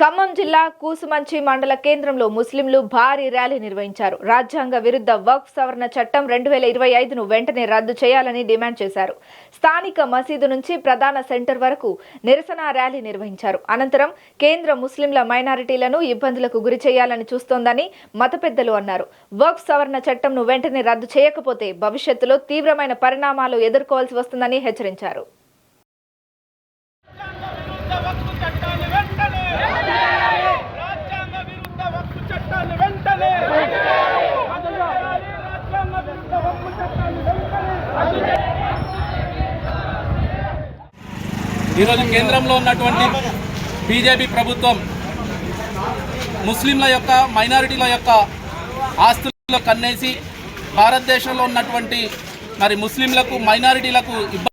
ఖమ్మం జిల్లా కూసుమంచి మండల కేంద్రంలో ముస్లింలు భారీ ర్యాలీ నిర్వహించారు. రాజ్యాంగ విరుద్ధ వక్ఫ్ సవరణ చట్టం రెండు వేల ఇరవై ఐదును వెంటనే రద్దు చేయాలని డిమాండ్ చేశారు. స్థానిక మసీదు నుంచి ప్రధాన సెంటర్ వరకు నిరసన ర్యాలీ నిర్వహించారు. అనంతరం కేంద్ర ముస్లింల మైనారిటీలను ఇబ్బందులకు గురి చేయాలని చూస్తోందని మత పెద్దలు అన్నారు. వక్ఫ్ సవరణ చట్టంను వెంటనే రద్దు చేయకపోతే భవిష్యత్తులో తీవ్రమైన పరిణామాలు ఎదుర్కోవాల్సి వస్తుందని హెచ్చరించారు రాజ్యాంగ విరుద్ధ వక్ఫ్ చట్టాన్ని వెంటనే రద్దు చేయాలి. రాజ్యాంగ విరుద్ధ వక్ఫ్ చట్టాన్ని వెంటనే రద్దు చేయాలి. ఈరోజు కేంద్రంలో ఉన్నటువంటి బీజేపీ ప్రభుత్వం ముస్లింల యొక్క మైనారిటీల యొక్క ఆస్తుల్లో కన్నేసి భారతదేశంలో ఉన్నటువంటి మరి ముస్లింలకు మైనారిటీలకు ఇబ్బంది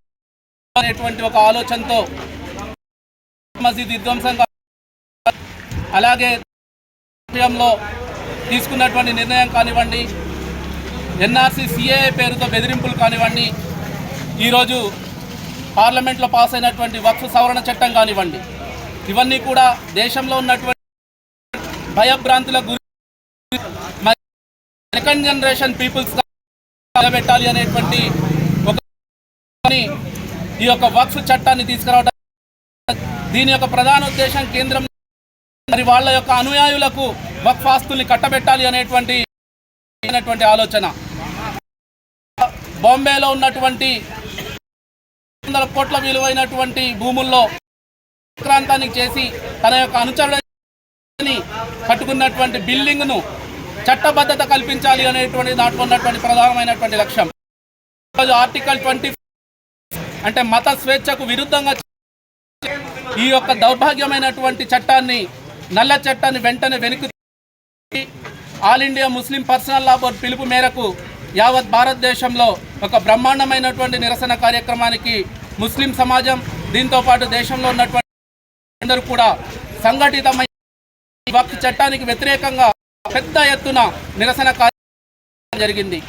అనేటువంటి ఒక ఆలోచనతో మసీద్ విధ్వంసంగా అలాగే విషయంలో తీసుకున్నటువంటి నిర్ణయం కానివ్వండి ఎన్ఆర్సీ సిఏఏ పేరుతో బెదిరింపులు కానివ్వండి ఈరోజు పార్లమెంట్లో పాస్ అయినటువంటి వక్ఫ్ సవరణ చట్టం కానివ్వండి ఇవన్నీ కూడా దేశంలో ఉన్నటువంటి భయభ్రాంతుల గురి సెకండ్ జనరేషన్ పీపుల్స్ నిలబెట్టాలి అనేటువంటి ఒక ఈ యొక్క వక్ఫ్ చట్టాన్ని తీసుకురావడం దీని యొక్క ప్రధాన ఉద్దేశం కేంద్రం మరి వాళ్ళ యొక్క అనుయాయులకు వక్ఫ్ ఆస్తుల్ని కట్టబెట్టాలి అనేటువంటి ఆలోచన. బాంబేలో ఉన్నటువంటి వందల కోట్ల విలువైనటువంటి భూముల్లో ప్రాంతానికి చేసి తన యొక్క అనుచరుడని కట్టుకున్నటువంటి బిల్డింగ్ను చట్టబద్ధత కల్పించాలి అనేటువంటి దాంట్లో ఉన్నటువంటి ప్రధానమైనటువంటి లక్ష్యం. ఈరోజు ఆర్టికల్ ట్వంటీ అంటే మత స్వేచ్ఛకు విరుద్ధంగా ఈ యొక్క దౌర్భాగ్యమైనటువంటి చట్టాన్ని నల్ల చట్టాన్ని వెంటనే వెనుక All India Muslim Personal Law Board పిలుపు మేరకు యావత్ భారతదేశంలో ఒక బ్రహ్మాండమైనటువంటి నిరసన కార్యక్రమానికి ముస్లిం సమాజం దీంతో పాటు దేశంలో ఉన్నటువంటి అందరూ కూడా సంఘటితమై ఈ చట్టానికి వ్యతిరేకంగా పెద్ద ఎత్తున నిరసన కార్యక్రమం జరిగింది.